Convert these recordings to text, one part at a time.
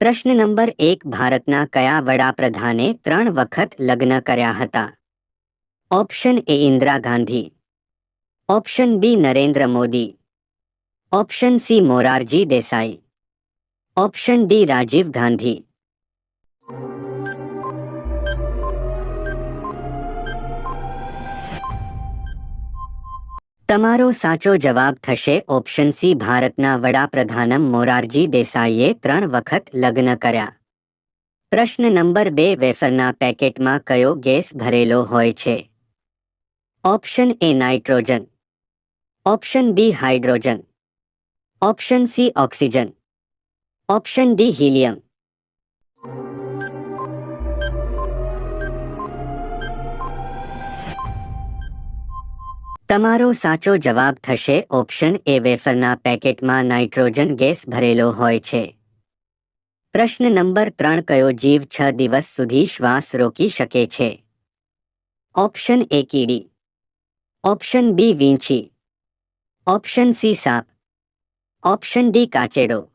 પ્રશ્ન નંબર એક ભારતના કયા વડાપ્રધાને ત્રણ વખત લગ્ન કર્યા હતા? Option A Indira Gandhi. Option B Narendra Modi. Option C Morarji Desai. Option D Rajiv Gandhi. તમારો સાચો જવાબ થશે ઓપ્શન સી ભારતના વડાપ્રધાનમ મોરારજી દેસાઈએ ત્રણ વખત લગ્ન કર્યા. પ્રશ્ન નંબર બે વેફરના પેકેટમાં કયો ગેસ ભરેલો હોય છે? Option A nitrogen. Option B hydrogen. Option C oxygen. Option D helium. તમારો સાચો જવાબ થશે. ઓપ્શન એ વેફરના પેકેટમાં નાઇટ્રોજન ગેસ ભરેલો હોય છે. પ્રશ્ન નંબર ત્રણ, કયો જીવ છ દિવસ સુધી શ્વાસ રોકી શકે છે? ઓપ્શન એ કીડી. ઓપ્શન બી, વીંછી. ઓપ્શન સી, સાપ. ઓપ્શન ડી, કાચેડો.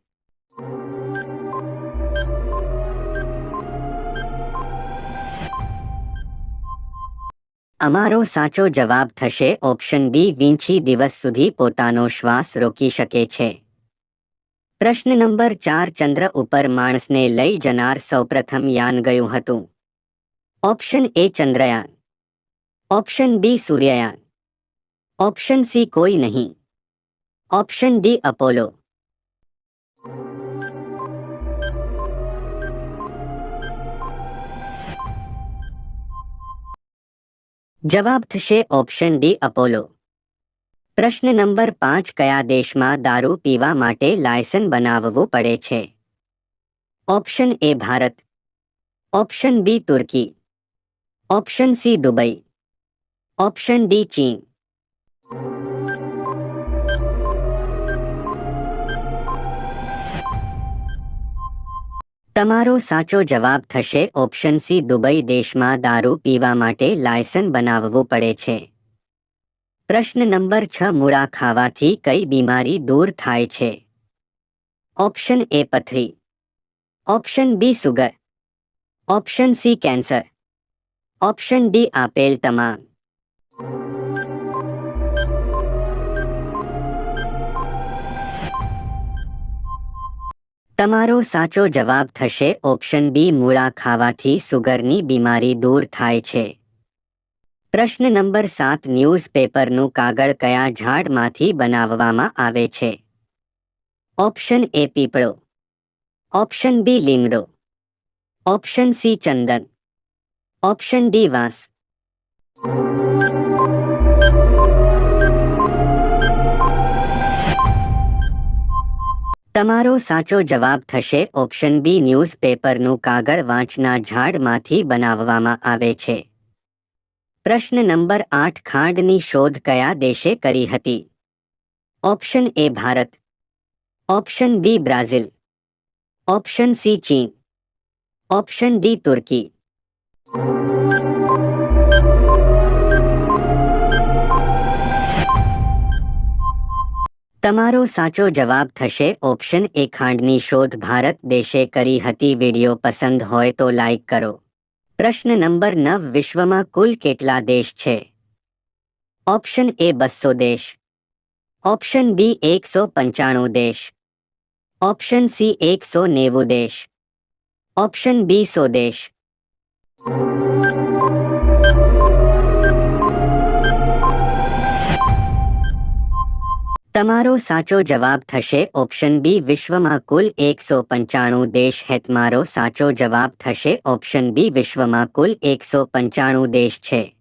અમારો સાચો જવાબ થશે ઓપ્શન બી વીંછી દિવસ સુધી પોતાનો શ્વાસ રોકી શકે છે. પ્રશ્ન નંબર ચાર, ચંદ્ર ઉપર માણસને લઈ જનાર સૌપ્રથમ યાન ગયું હતું. Option A Chandrayaan. Option B સૂર્યયાન. Option C કોઈ નહીં. Option D Apollo. જવાબ થશે ઓપ્શન ડી અપોલો. પ્રશ્ન નંબર પાંચ, કયા દેશમાં દારૂ પીવા માટે લાયસન બનાવવું પડે છે? Option A Bharat. Option B Turkey. Option C Dubai. Option D ચીન. તમારો સાચો જવાબ થશે ઓપ્શન સી, દુબઈ દેશમાં દારૂ પીવા માટે લાયસન બનાવવું પડે છે. પ્રશ્ન નંબર છ, મૂળા ખાવાથી કઈ બીમારી દૂર થાય છે? ઓપ્શન એ પથરી. Option B sugar. Option C cancer. Option D આપેલ તમામ. તમારો સાચો જવાબ થશે. ઓપ્શન બી, મૂળા ખાવાથી સુગરની બીમારી દૂર થાય છે. પ્રશ્ન નંબર સાત, ન્યૂઝપેપરનું કાગળ કયા ઝાડમાંથી બનાવવામાં આવે છે? ઓપ્શન એ, પીપળો. ઓપ્શન બી, લીમડો. ઓપ્શન સી, ચંદન. ઓપ્શન ડી, વાંસ. તમારો સાચો જવાબ થશે. ઓપ્શન બી, ન્યૂઝપેપરનું કાગળ વાંચના ઝાડમાંથી બનાવવામાં આવે છે. પ્રશ્ન નંબર આઠ, ખાંડની શોધ કયા દેશે કરી હતી? Option A, Bharat. Option B, Brazil. Option C, ચીન. Option D, Turkey. તમારો સાચો જવાબ થશે. ઓપ્શન એ ખાંડની શોધ ભારત દેશે કરી હતી. વિડિયો પસંદ હોય તો લાઈક કરો. પ્રશ્ન નંબર નવ, વિશ્વમાં કુલ કેટલા દેશ છે? ઓપ્શન એ બસો દેશ. ઓપ્શન બી એકસો પંચાણું દેશ. ઓપ્શન સી એકસો નેવું દેશ. ઓપ્શન બી સો દેશ. તમારો સાચો જવાબ થશે. ઓપ્શન બી, વિશ્વમાં કુલ એકસો પંચાણું દેશ હે તમારો સાચો જવાબ થશે. ઓપ્શન બી, વિશ્વમાં કુલ એકસો પંચાણું દેશ છે.